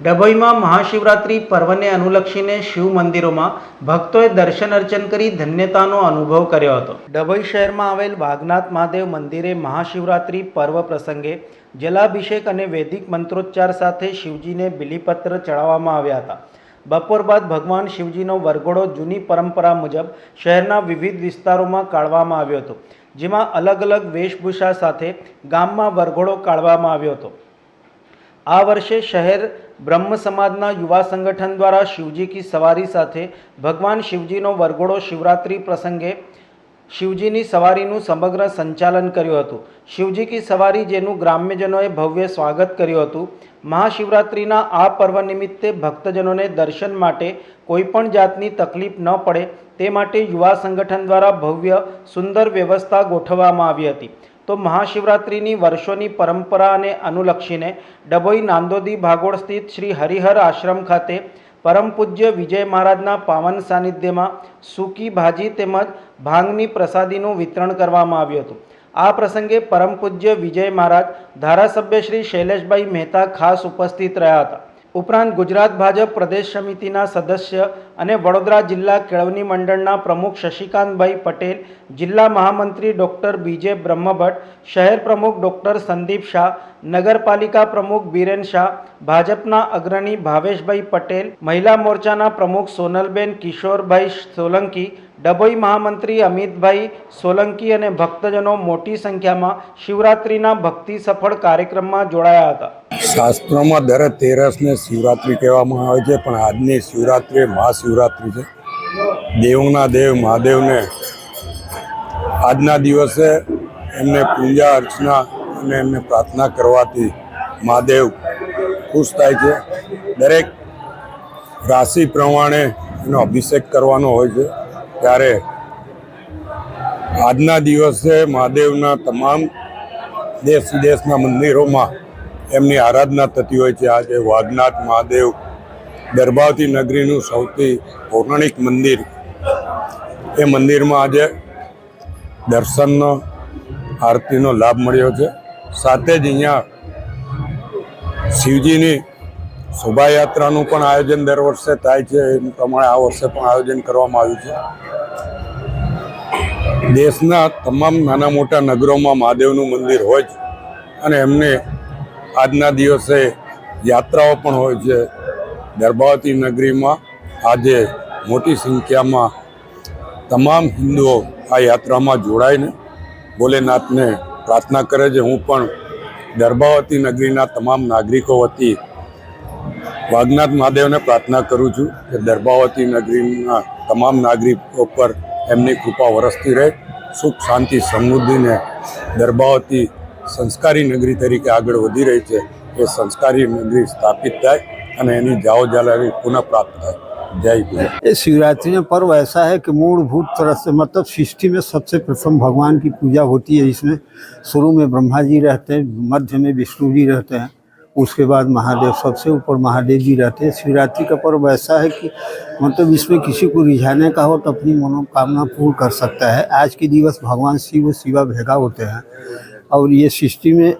ડભોઈમાં મહાશિવરાત્રિ પર્વને અનુલક્ષીને શિવ મંદિરોમાં ભક્તોએ દર્શન અર્ચન કરી ધન્યતાનો અનુભવ કર્યો હતો. ડભોઈ શહેરમાં આવેલ વાઘનાથ મહાદેવ મંદિરે મહાશિવરાત્રિ પર્વ પ્રસંગે જલાભિષેક અને વૈદિક મંત્રોચ્ચાર સાથે શિવજીને બિલીપત્ર ચડાવવામાં આવ્યા હતા. બપોર બાદ ભગવાન શિવજીનો વરઘોડો જૂની પરંપરા મુજબ શહેરના વિવિધ વિસ્તારોમાં કાઢવામાં આવ્યો હતો, જેમાં અલગ અલગ વેશભૂષા સાથે ગામમાં વરઘોડો કાઢવામાં આવ્યો હતો. આ વર્ષે શહેર બ્રહ્મ સમાજના યુવા સંગઠન દ્વારા શિવજી કી સવારી સાથે ભગવાન શિવજીનો વરઘોડો શિવરાત્રિ પ્રસંગે શિવજીની સવારીનું સમગ્ર સંચાલન કર્યું હતું. શિવજી કી સવારી જેનું ગ્રામ્યજનોએ ભવ્ય સ્વાગત કર્યું હતું. મહાશિવરાત્રિના આ પર્વ નિમિત્તે ભક્તજનોને દર્શન માટે કોઈપણ જાતની તકલીફ ન પડે તે માટે યુવા સંગઠન દ્વારા ભવ્ય, સુંદર વ્યવસ્થા ગોઠવવામાં આવી હતી. તો મહાશિવરાત્રિની વર્ષોની પરંપરાને અનુલક્ષીને ડભોઈ નાંદોદી ભાગોળ સ્થિત શ્રી હરિહર આશ્રમ ખાતે પરમ પૂજ્ય વિજય મહારાજના પાવન સાનિધ્યમાં સૂકી ભાજી તેમજ ભાંગની પ્રસાદીનું વિતરણ કરવામાં આવ્યું હતું. આ પ્રસંગે પરમ પૂજ્ય વિજય મહારાજ ધારાસભ્ય શ્રી શૈલેષભાઈ મહેતા ખાસ ઉપસ્થિત રહ્યા હતા. ઉપરાંત ગુજરાત ભાજપ પ્રદેશ સમિતિના સદસ્ય અને વડોદરા જિલ્લા કેળવણી મંડળના પ્રમુખ શશિકાંતભાઈ પટેલ, જિલ્લા મહામંત્રી ડૉક્ટર બીજે બ્રહ્મભટ્ટ, શહેર પ્રમુખ ડૉક્ટર સંદીપ શાહ, નગરપાલિકા પ્રમુખ બીરેન શાહ, ભાજપના અગ્રણી ભાવેશભાઈ પટેલ, મહિલા મોરચાના પ્રમુખ સોનલબેન કિશોરભાઈ સોલંકી, ડભોઈ મહામંત્રી અમિતભાઈ સોલંકી અને ભક્તજનો મોટી સંખ્યામાં શિવરાત્રિના ભક્તિ સફળ કાર્યક્રમમાં જોડાયા હતા. શાસ્ત્રોમાં દર તેરસને શિવરાત્રિ કહેવામાં આવે છે, પણ આજની શિવરાત્રિ મહાશિવરાત્રિ છે. દેવના દેવ મહાદેવને આજના દિવસે એમને પૂજા અર્ચના અને એમને પ્રાર્થના કરવાથી મહાદેવ ખુશ થાય છે. દરેક રાશિ પ્રમાણે એનો અભિષેક કરવાનો હોય છે. ત્યારે આજના દિવસે મહાદેવના તમામ દેશ વિદેશના મંદિરોમાં એમની આરાધના થતી હોય છે. આજે વાઘનાથ મહાદેવ દરબાવતી નગરીનું સૌથી પૌરાણિક મંદિર. એ મંદિરમાં આજે દર્શનનો, આરતીનો લાભ મળ્યો છે. સાથે જ અહીંયા શિવજીની શોભાયાત્રાનું પણ આયોજન દર વર્ષે થાય છે. એ પ્રમાણે આ વર્ષે પણ આયોજન કરવામાં આવ્યું છે. દેશના તમામ નાના મોટા નગરોમાં મહાદેવનું મંદિર હોય છે અને એમને આજના દિવસે યાત્રાઓ પણ હોય છે. ગર્ભાવતી નગરીમાં આજે મોટી સંખ્યામાં તમામ હિન્દુઓ આ યાત્રામાં જોડાઈને ભોલેનાથને પ્રાર્થના કરે છે. હું પણ દરબાવતી નગરીના તમામ નાગરિકો વતી વાઘનાથ મહાદેવને પ્રાર્થના કરું છું કે દરબાવતી નગરીના તમામ નાગરિકો પર એમની કૃપા વરસતી રહે. સુખ, શાંતિ, સમૃદ્ધિને દરબાવતી સંસ્કારી નગરી તરીકે આગળ વધી રહી છે એ સંસ્કારી નગરી સ્થાપિત થાય અને એની જાઓ જાલાની પુનઃ પ્રાપ્ત થાય જય ગુરુ ये शिवरात्रि में पर्व ऐसा है कि मूलभूत तरह से मतलब सृष्टि में सबसे प्रथम भगवान की पूजा होती है इसमें शुरू में ब्रह्मा जी रहते हैं मध्य में विष्णु जी रहते हैं उसके बाद महादेव सबसे ऊपर महादेव जी रहते हैं शिवरात्रि का पर्व ऐसा है कि मतलब इसमें किसी को रिझाने का हो तो अपनी मनोकामना पूर्ण कर सकता है आज के दिवस भगवान शिव और शिवा भेगा होते हैं और ये सृष्टि में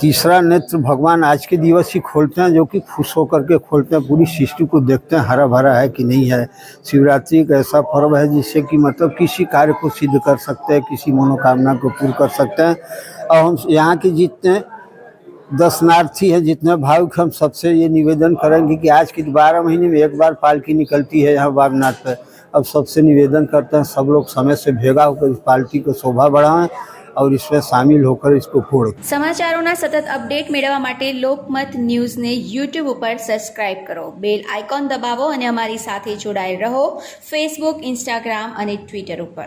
तीसरा नेत्र भगवान आज के दिवस ही खोलते हैं, जो कि खुश होकर के खोलते हैं, पूरी सृष्टि को देखते हैं हरा भरा है कि नहीं है। शिवरात्रि एक ऐसा पर्व है, जिससे कि मतलब किसी कार्य को सिद्ध कर सकते हैं, किसी मनोकामना को पूर्ण कर सकते हैं। और हम यहाँ के जितने दर्शनार्थी हैं, जितने भावुक हम सबसे ये निवेदन करेंगे कि आज के बारह महीने में एक बार पालकी निकलती है यहाँ बागनाथ पर अब सबसे निवेदन करते हैं, सब लोग समय से भेगा होकर इस पालकी को शोभा बढ़ाएँ और इसमें शामिल होकर इसको पूर्ण સમાચારોના સતત અપડેટ મેળવવા માટે લોકમત ન્યૂઝને યુટ્યુબ ઉપર સબસ્ક્રાઇબ કરો બેલ આઇકોન દબાવો અને અમારી સાથે જોડાયેલ રહો ફેસબુક ઇન્સ્ટાગ્રામ અને ટ્વિટર ઉપર